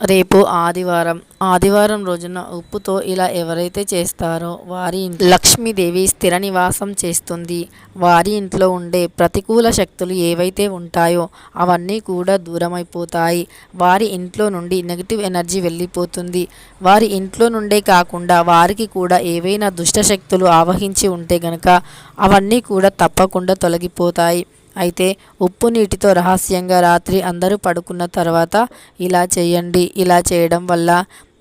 రేపు ఆదివారం. ఆదివారం రోజున ఉప్పుతో ఇలా ఎవరైతే చేస్తారో వారి లక్ష్మీదేవి స్థిర నివాసం చేస్తుంది. వారి ఇంట్లో ఉండే ప్రతికూల శక్తులు ఏవైతే ఉంటాయో అవన్నీ కూడా దూరమైపోతాయి. వారి ఇంట్లో నుండి నెగిటివ్ ఎనర్జీ వెళ్ళిపోతుంది. వారి ఇంట్లో నుండే కాకుండా వారికి కూడా ఏవైనా దుష్ట శక్తులు ఆవహించి ఉంటే గనక అవన్నీ కూడా తప్పకుండా తొలగిపోతాయి. అయితే ఉప్పు నీటితో రహస్యంగా రాత్రి అందరూ పడుకున్న తర్వాత ఇలా చేయండి ఇలా చేయడం వల్ల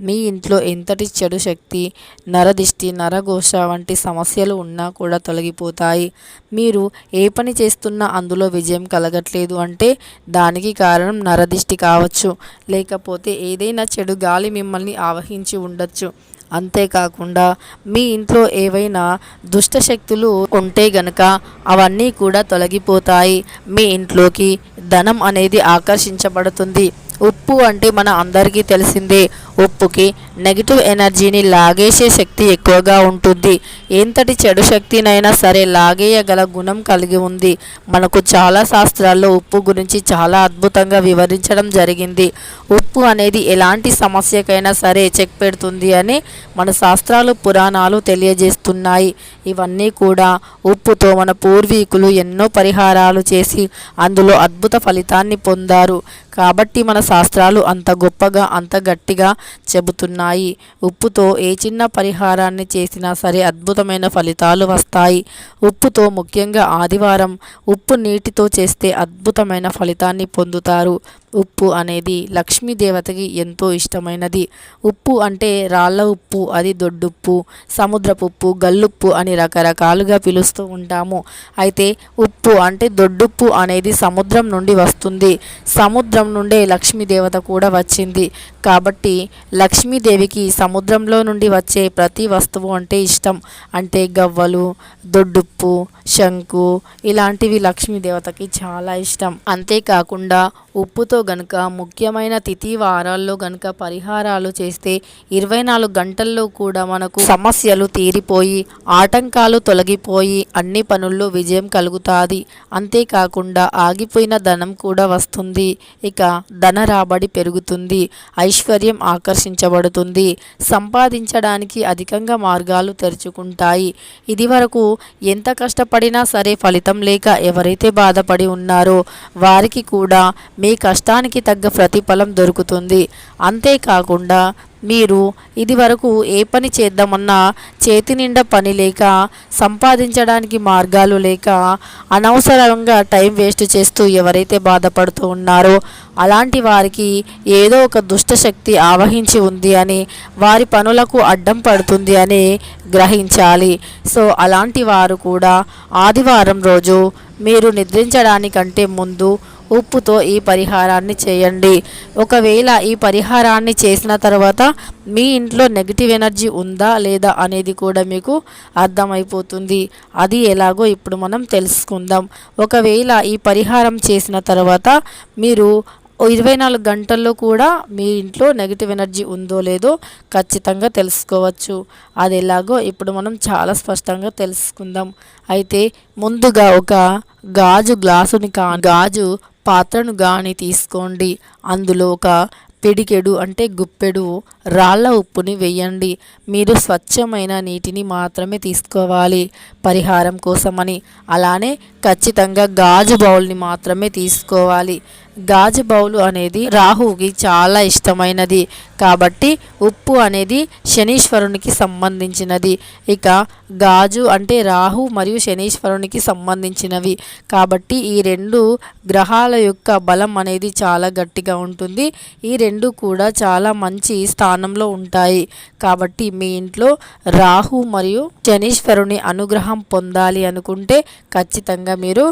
మీ ఇంట్లో ఎంతటి చెడు శక్తి నరదిష్టి నరఘోష వంటి సమస్యలు ఉన్నా కూడా తొలగిపోతాయి. మీరు ఏ పని చేస్తున్నా అందులో విజయం కలగట్లేదు అంటే దానికి కారణం నరదిష్టి కావచ్చు. లేకపోతే ఏదైనా చెడు గాలి మిమ్మల్ని ఆవహించి ఉండొచ్చు. అంతేకాకుండా మీ ఇంట్లో ఏవైనా దుష్ట శక్తులు ఉంటే గనక అవన్నీ కూడా తొలగిపోతాయి. మీ ఇంట్లోకి ధనం అనేది ఆకర్షించబడుతుంది. ఉప్పు అంటే మన అందరికీ తెలిసిందే. ఉప్పుకి నెగిటివ్ ఎనర్జీని లాగేసే శక్తి ఎక్కువగా ఉంటుంది. ఎంతటి చెడు శక్తినైనా సరే లాగేయగల గుణం కలిగి ఉంది. మనకు చాలా శాస్త్రాల్లో ఉప్పు గురించి చాలా అద్భుతంగా వివరించడం జరిగింది. ఉప్పు అనేది ఎలాంటి సమస్యకైనా సరే చెక్ పెడుతుంది అని మన శాస్త్రాలు పురాణాలు తెలియజేస్తున్నాయి. ఇవన్నీ కూడా ఉప్పుతో మన పూర్వీకులు ఎన్నో పరిహారాలు చేసి అందులో అద్భుత ఫలితాన్ని పొందారు. కాబట్టి మన శాస్త్రాలు అంత గొప్పగా అంత గట్టిగా చెబుతున్నాయి. ఉప్పుతో ఏ చిన్న పరిహారాన్ని చేసినా సరే అద్భుతమైన ఫలితాలు వస్తాయి. ఉప్పుతో ముఖ్యంగా ఆదివారం ఉప్పు నీటితో చేస్తే అద్భుతమైన ఫలితాన్ని పొందుతారు. ఉప్పు అనేది లక్ష్మీ దేవతకి ఎంతో ఇష్టమైనది. ఉప్పు అంటే రాళ్ళ ఉప్పు అది దొడ్డుప్పు సముద్రపు ఉప్పు గల్లుప్పు అని రకరకాలుగా పిలుస్తూ ఉంటాము. అయితే ఉప్పు అంటే దొడ్డుప్పు అనేది సముద్రం నుండి వస్తుంది. సముద్రం నుండే లక్ష్మీదేవత కూడా వచ్చింది. కాబట్టి లక్ష్మీదేవికి సముద్రంలో నుండి వచ్చే ప్రతి వస్తువు అంటే ఇష్టం. అంటే గవ్వలు దొడ్డుప్పు శంకు ఇలాంటివి లక్ష్మీదేవతకి చాలా ఇష్టం. అంతేకాకుండా ఉప్పుతో గనుక ముఖ్యమైన తిథి వారాల్లో గనుక పరిహారాలు చేస్తే ఇరవై నాలుగు గంటల్లో కూడా మనకు సమస్యలు తీరిపోయి ఆటంకాలు తొలగిపోయి అన్ని పనుల్లో విజయం కలుగుతుంది. అంతేకాకుండా ఆగిపోయిన ధనం కూడా వస్తుంది. ఇక ధన రాబడి పెరుగుతుంది. ఐశ్వర్యం ఆకర్షించబడుతుంది. సంపాదించడానికి అధికంగా మార్గాలు తెరుచుకుంటాయి. ఇది వరకు ఎంత కష్టపడినా సరే ఫలితం లేక ఎవరైతే బాధపడి ఉన్నారో వారికి కూడా మీ కష్టానికి తగ్గ ప్రతిఫలం దొరుకుతుంది. అంతేకాకుండా మీరు ఇది వరకు ఏ పని చేద్దామన్నా చేతి నిండా పని లేక సంపాదించడానికి మార్గాలు లేక అనవసరంగా టైం వేస్ట్ చేస్తూ ఎవరైతే బాధపడుతూ ఉన్నారో అలాంటి వారికి ఏదో ఒక దుష్ట శక్తి ఆవహించి ఉంది అని వారి పనులకు అడ్డం పడుతుంది అని గ్రహించాలి. సో అలాంటి వారు కూడా ఆదివారం రోజు మీరు నిద్రించడానికంటే ముందు ఉప్పుతో ఈ పరిహారాన్ని చేయండి. ఒకవేళ ఈ పరిహారాన్ని చేసిన తర్వాత మీ ఇంట్లో నెగిటివ్ ఎనర్జీ ఉందా లేదా అనేది కూడా మీకు అర్థమైపోతుంది. అది ఎలాగో ఇప్పుడు మనం తెలుసుకుందాం. ఒకవేళ ఈ పరిహారం చేసిన తర్వాత మీరు ఇరవై నాలుగు గంటల్లో కూడా మీ ఇంట్లో నెగిటివ్ ఎనర్జీ ఉందో లేదో ఖచ్చితంగా తెలుసుకోవచ్చు. అది ఎలాగో ఇప్పుడు మనం చాలా స్పష్టంగా తెలుసుకుందాం. అయితే ముందుగా ఒక గాజు గ్లాసుని కా గాజు పాత్రను గాని తీసుకోండి. అందులో ఒక పిడికెడు అంటే గుప్పెడు రాళ్ళ ఉప్పుని వేయండి. మీరు స్వచ్ఛమైన నీటిని మాత్రమే తీసుకోవాలి. పరిహారం కోసమని. అలానే ఖచ్చితంగా గాజు బౌల్ని మాత్రమే తీసుకోవాలి. గాజు బౌలు అనేది రాహువుకి చాలా ఇష్టమైనది. కాబట్టి ఉప్పు అనేది శనీశ్వరునికి సంబంధించినది. ఇక గాజు అంటే రాహు మరియు శనీశ్వరునికి సంబంధించినవి. కాబట్టి ఈ రెండు గ్రహాల యొక్క బలం అనేది చాలా గట్టిగా ఉంటుంది. ఈ రెండు కూడా చాలా మంచి స్థానంలో ఉంటాయి. కాబట్టి మీ ఇంట్లో రాహు మరియు శనీశ్వరుని అనుగ్రహం పొందాలి అనుకుంటే ఖచ్చితంగా మీరు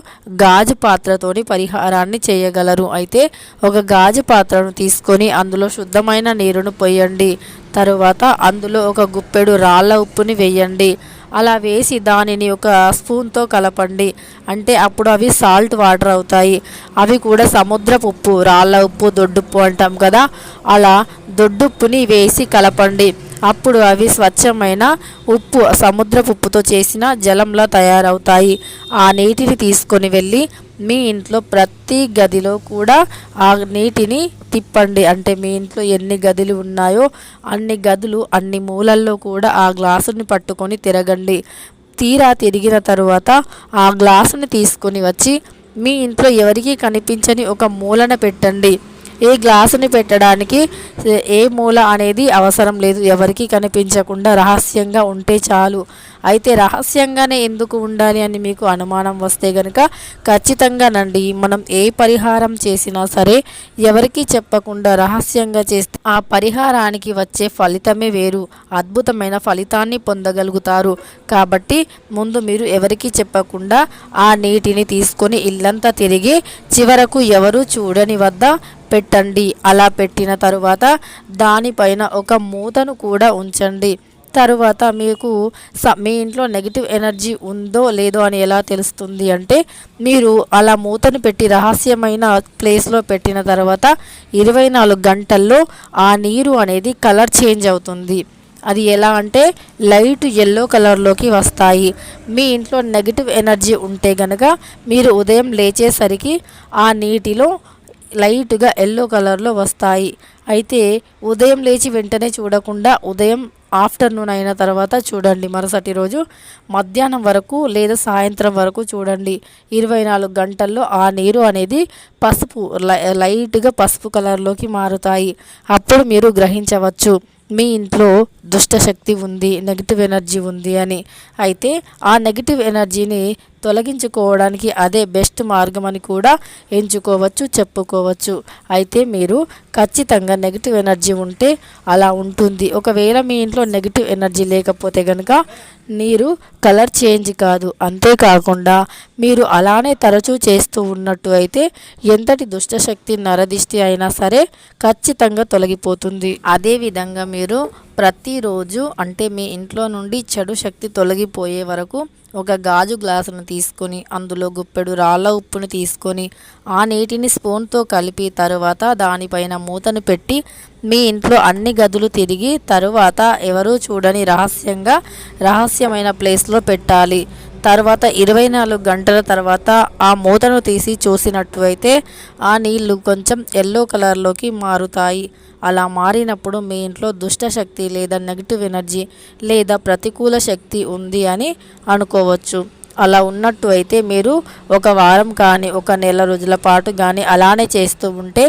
గాజు పాత్రతోని పరిహారాన్ని చేయగలరు. అయితే ఒక గాజు పాత్రను తీసుకొని అందులో శుద్ధమైన నీరును పోయండి. తరువాత అందులో ఒక గుప్పెడు రాళ్ళ ఉప్పుని వేయండి. అలా వేసి దానిని ఒక స్పూన్తో కలపండి. అంటే అప్పుడు అవి సాల్ట్ వాటర్ అవుతాయి. అవి కూడా సముద్రపు ఉప్పు రాళ్ళ ఉప్పు దొడ్డుప్పు అంటాం కదా? అలా దొడ్డుప్పుని వేసి కలపండి. అప్పుడు అవి స్వచ్ఛమైన ఉప్పు సముద్రపు ఉప్పుతో చేసిన జలంలా తయారవుతాయి. ఆ నీటిని తీసుకొని వెళ్ళి మీ ఇంట్లో ప్రతి గదిలో కూడా ఆ నీటిని తిప్పండి. అంటే మీ ఇంట్లో ఎన్ని గదులు ఉన్నాయో అన్ని గదులు అన్ని మూలల్లో కూడా ఆ గ్లాసుని పట్టుకొని తిరగండి. తీరా తిరిగిన తరువాత ఆ గ్లాసుని తీసుకొని వచ్చి మీ ఇంట్లో ఎవరికీ కనిపించని ఒక మూలన పెట్టండి. ఏ గ్లాసుని పెట్టడానికి ఏ మూల అనేది అవసరం లేదు ఎవరికి కనిపించకుండా రహస్యంగా ఉంటే చాలు. అయితే రహస్యంగానే ఎందుకు ఉండాలి అని మీకు అనుమానం వస్తే గనుక ఖచ్చితంగా నండి మనం ఏ పరిహారం చేసినా సరే ఎవరికి చెప్పకుండా రహస్యంగా చేస్తే ఆ పరిహారానికి వచ్చే ఫలితమే వేరు. అద్భుతమైన ఫలితాన్ని పొందగలుగుతారు. కాబట్టి ముందు మీరు ఎవరికి చెప్పకుండా ఆ నీటిని తీసుకొని ఇల్లంతా తిరిగి చివరకు ఎవరు చూడని వద్ద పెట్టండి. అలా పెట్టిన తరువాత దానిపైన ఒక మూతను కూడా ఉంచండి. తరువాత మీకు స మీ ఇంట్లో నెగిటివ్ ఎనర్జీ ఉందో లేదో అని ఎలా తెలుస్తుంది అంటే మీరు అలా మూతను పెట్టి రహస్యమైన ప్లేస్లో పెట్టిన తర్వాత ఇరవై నాలుగు గంటల్లో ఆ నీరు అనేది కలర్ చేంజ్ అవుతుంది. అది ఎలా అంటే లైట్ ఎల్లో కలర్లోకి వస్తాయి. మీ ఇంట్లో నెగిటివ్ ఎనర్జీ ఉంటే గనక మీరు ఉదయం లేచేసరికి ఆ నీటిలో లైట్గా ఎల్లో కలర్లో వస్తాయి. అయితే ఉదయం లేచి వెంటనే చూడకుండా ఉదయం ఆఫ్టర్నూన్ అయిన తర్వాత చూడండి. మరుసటి రోజు మధ్యాహ్నం వరకు లేదా సాయంత్రం వరకు చూడండి. ఇరవై నాలుగు గంటల్లో ఆ నీరు అనేది పసుపు లైట్గా పసుపు కలర్లోకి మారుతాయి. అప్పుడు మీరు గ్రహించవచ్చు మీ ఇంట్లో దుష్టశక్తి ఉంది నెగిటివ్ ఎనర్జీ ఉంది అని. అయితే ఆ నెగిటివ్ ఎనర్జీని తొలగించుకోవడానికి అదే బెస్ట్ మార్గం అని కూడా ఎంచుకోవచ్చు చెప్పుకోవచ్చు. అయితే మీరు ఖచ్చితంగా నెగిటివ్ ఎనర్జీ ఉంటే అలా ఉంటుంది. ఒకవేళ మీ ఇంట్లో నెగిటివ్ ఎనర్జీ లేకపోతే కనుక మీరు కలర్ చేంజ్ కాదు. అంతేకాకుండా మీరు అలానే తరచూ చేస్తూ ఉన్నట్టు అయితే ఎంతటి దుష్టశక్తి నరదిష్టి అయినా సరే ఖచ్చితంగా తొలగిపోతుంది. అదేవిధంగా మీరు ప్రతిరోజు అంటే మీ ఇంట్లో నుండి చెడు శక్తి తొలగిపోయే వరకు ఒక గాజు గ్లాసును తీసుకొని అందులో గుప్పెడు రాళ్ళ ఉప్పును తీసుకొని ఆ నీటిని స్పూన్తో కలిపి తరువాత దానిపైన మూతను పెట్టి మీ ఇంట్లో అన్ని గదులు తిరిగి తరువాత ఎవరూ చూడని రహస్యంగా రహస్యమైన ప్లేస్లో పెట్టాలి. తర్వాత ఇరవై నాలుగు గంటల తర్వాత ఆ మూతను తీసి చూసినట్టు అయితే ఆ నీళ్ళు కొంచెం ఎల్లో కలర్లోకి మారుతాయి. అలా మారినప్పుడు మీ ఇంట్లో దుష్టశక్తి లేదా నెగిటివ్ ఎనర్జీ లేదా ప్రతికూల శక్తి ఉంది అని అనుకోవచ్చు. అలా ఉన్నట్టు అయితే మీరు ఒక వారం కానీ ఒక నెల రోజుల పాటు కానీ అలానే చేస్తూ ఉంటే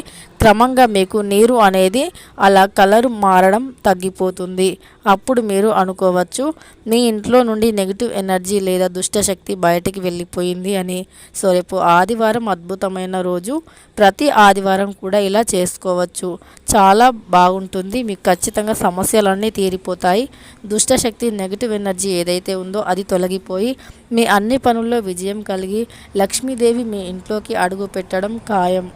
క్రమంగా మీకు నీరు అనేది అలా కలర్ మారడం తగ్గిపోతుంది. అప్పుడు మీరు అనుకోవచ్చు మీ ఇంట్లో నుండి నెగిటివ్ ఎనర్జీ లేదా దుష్టశక్తి బయటికి వెళ్ళిపోయింది అని. సో రేపు ఆదివారం అద్భుతమైన రోజు. ప్రతి ఆదివారం కూడా ఇలా చేసుకోవచ్చు. చాలా బాగుంటుంది. మీకు ఖచ్చితంగా సమస్యలన్నీ తీరిపోతాయి. దుష్టశక్తి నెగిటివ్ ఎనర్జీ ఏదైతే ఉందో అది తొలగిపోయి మీ అన్ని పనుల్లో విజయం కలిగి లక్ష్మీదేవి మీ ఇంట్లోకి అడుగు పెట్టడం ఖాయం.